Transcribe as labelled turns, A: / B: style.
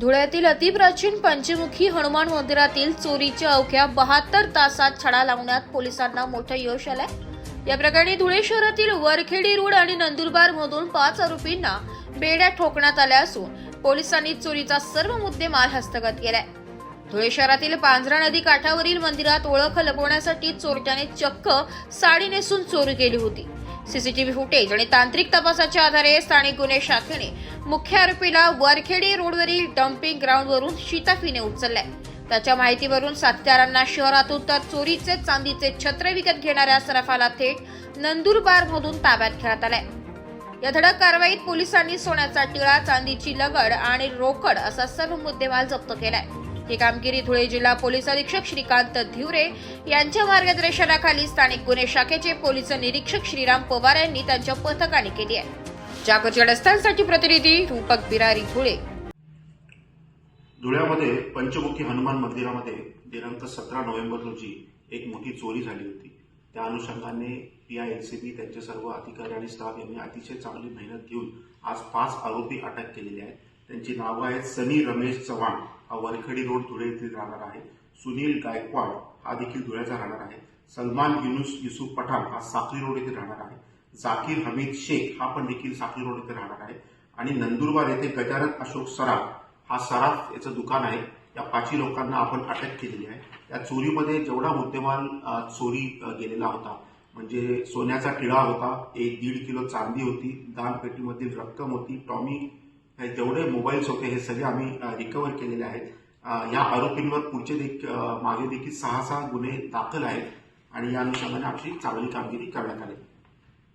A: धुळ्यातील अतिप्राचीन पंचमुखी हनुमान मंदिरातील चोरीच्या अवघ्या बहात्तर तासात छडा लावण्यात पोलिसांना मोठं यश आलंय. या प्रकरणी धुळे शहरातील वरखेडी रोड आणि नंदुरबार मधून पाच आरोपींना बेड्या ठोकण्यात आल्या असून पोलिसांनी चोरीचा सर्व मुद्देमाल हस्तगत केलाय. धुळे शहरातील पांझरा नदी काठावरील मंदिरात ओळख लपवण्यासाठी चोरट्याने चक्क साडी नेसून चोरी केली होती. सीसीटीव्ही फुटेज आणि तांत्रिक तपासाच्या आधारे स्थानिक गुन्हे शाखेने मुख्य आरोपीला वरखेडी रोडवरील डम्पिंग ग्राउंडवरून शिताफीने उचललाय. त्याच्या माहितीवरून साथीदारांना शहरातून तर चोरीचे चांदीचे छत्र विकत घेणाऱ्या सराफाला थेट नंदुरबार मधून ताब्यात घेण्यात आलाय. या धडक कारवाईत पोलिसांनी सोन्याचा टिळा चांदीची लगड आणि रोकड असा सर्व मुद्देमाल जप्त केलाय. ही कामगिरी धुळे जिल्हा पोलीस अधीक्षक श्रीकांत धिवरे यांच्या मार्गदर्शनाखाली स्थानिक गुन्हे शाखेचे पोलीस निरीक्षक श्रीराम पवार यांनी त्यांच्या पथकाने केली आहे. जागतिक रस्त्यांसाठी प्रतिनिधी रूपक बिरारी धुळे.
B: धुळ्यामध्ये पंचमुखी हनुमान मंदिरामध्ये दिनांक सतरा नोव्हेंबर रोजी एक मोठी चोरी झाली होती. त्या अनुषंगाने P I L C B त्यांचे सर्व अधिकारी आणि स्टाफ यांनी अतिशय चांगली मेहनत घेऊन आज पाच आरोपी अटक केलेले आहेत. त्यांची नावं आहेत सनी रमेश चव्हाण. हा वरखडी रोड धुळे येथील राहणार आहे. सुनील गायकवाड हा देखील धुळ्याचा राहणार आहे. सलमान युनुस युसुफ पठाण हा साखरी रोड येथे राहणार आहे. जाकीर हमीद शेख हा पण देखील साखरी रोड येथे राहणार आहे. आणि नंदुरबार येथे गजानन अशोक सराफ हा सराफ याचं दुकान आहे. या पाचही लोकांना आपण अटक केलेली आहे. या चोरीमध्ये जेवढा मुद्देमाल चोरी गेलेला होता म्हणजे सोन्याचा टिळा होता एक दीड किलो चांदी होती दानपेटीमधील रक्कम होती टॉमी जेवढे मोबाईल्स होते हे सगळे आम्ही रिकवर केलेले आहेत. या आरोपींवर पुढचे देख मागे देखील सहा सहा गुन्हे दाखल आहेत आणि या अनुषंगाने आमची चांगली कामगिरी करण्यात आली.